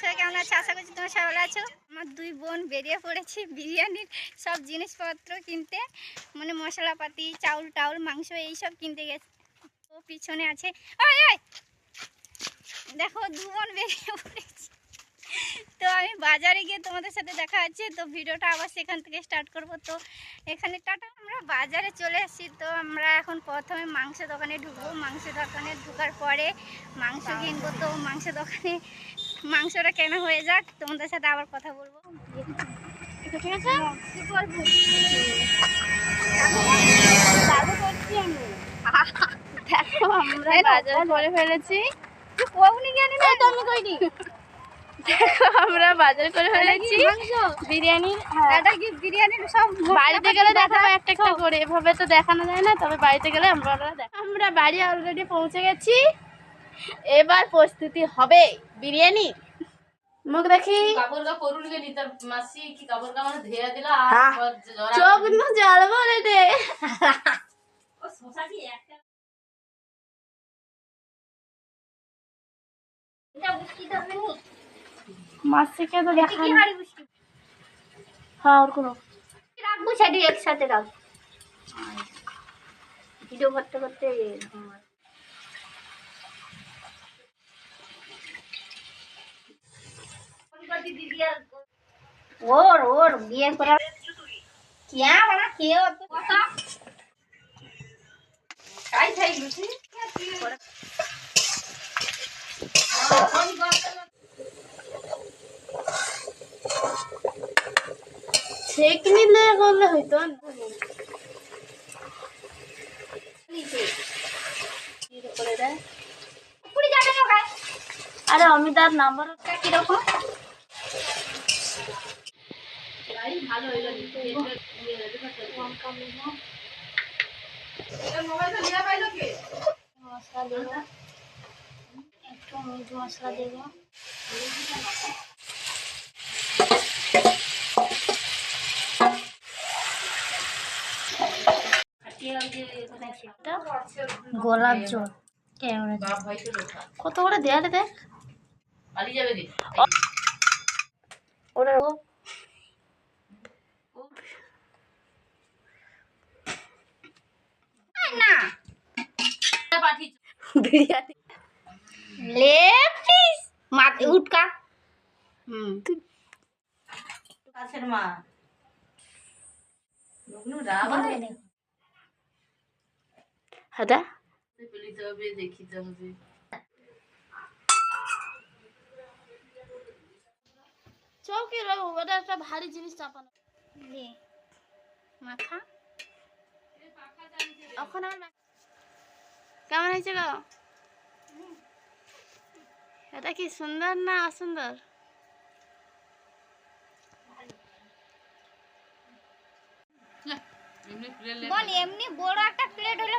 সবাই কেমন আছে? আশা করছি তোমরা সবাই ভালো আছো। আমার দুই বোন বেরিয়ে পড়েছি বিরিয়ানির সব জিনিসপত্র কিনতে। মানে মশলাপাতি, চাউল টাউল, মাংস, এইসব কিনতে গেছে। ও পিছনে আছে। দেখো, দু বোন বেরিয়ে পড়েছি। তো আমি বাজারে গিয়ে তোমাদের সাথে দেখা হচ্ছে। তো ভিডিওটা আবার সেখান থেকে স্টার্ট করব। তো এখানে টাটা, আমরা বাজারে চলে এসেছি তো আমরা এখন প্রথমে মাংস দোকানে ঢুকবো। মাংস দোকানে ঢুকার পরে মাংস কিনবো। তো মাংস দোকানে মাংসটা কেনা হয়ে যাক তোমাদের সাথে আবার কথা বলব। ঠিক আছে? কি দেখো আমরা বাজার করে ফেলেছি। দেখো আমরা বাজার করে ফেলেছি। বিরিয়ানির হ্যাঁ। বিরিয়ানির সব বাড়িতে গেলে দেখাবো একটা একটা করে। এভাবে তো দেখানো যায় না তবে বাড়িতে গেলে আমরা আমরা বাড়ি অলরেডি পৌঁছে গেছি। এবার প্রস্তুতি হবে বিরিয়ানি মুখ দেখি। মানে হ্যাঁ। চোখ না জল বলে দে। মাসিকে তো হ্যাঁ ওর কোনো। রাখব সেটি একসাথে রাখ। ভিডিও করতে করতে এরকম হয়। ওর ওর বিয়ে করা কিয়া বানা খেয়ে অত কথা? খাই খাই লুচি ছেক নিলে করলে হইতো। কি আরে অমিতার নাম্বার কীরকম ভালো হইল মশলা দেবো একটু মিট মশলা দেবো গোলাপ জল কত করে দেয়ালে দেখ? ওটা না পাঠি বিরিয়ানি। লেগ পিস মাথা উটকা। হুম। কাছের মা। লোকনু রাবারে হাদা পেলিতে হবে দেখিতে হবে। চৌকি রাখো ওটা একটা ভারী জিনিস চাপানো। মাখা? এখন আমার মা- কেমন হয়েছে গো? এটা কি সুন্দর না অসুন্দর? এমনি বল এমনি বড় একটা প্লেট হলে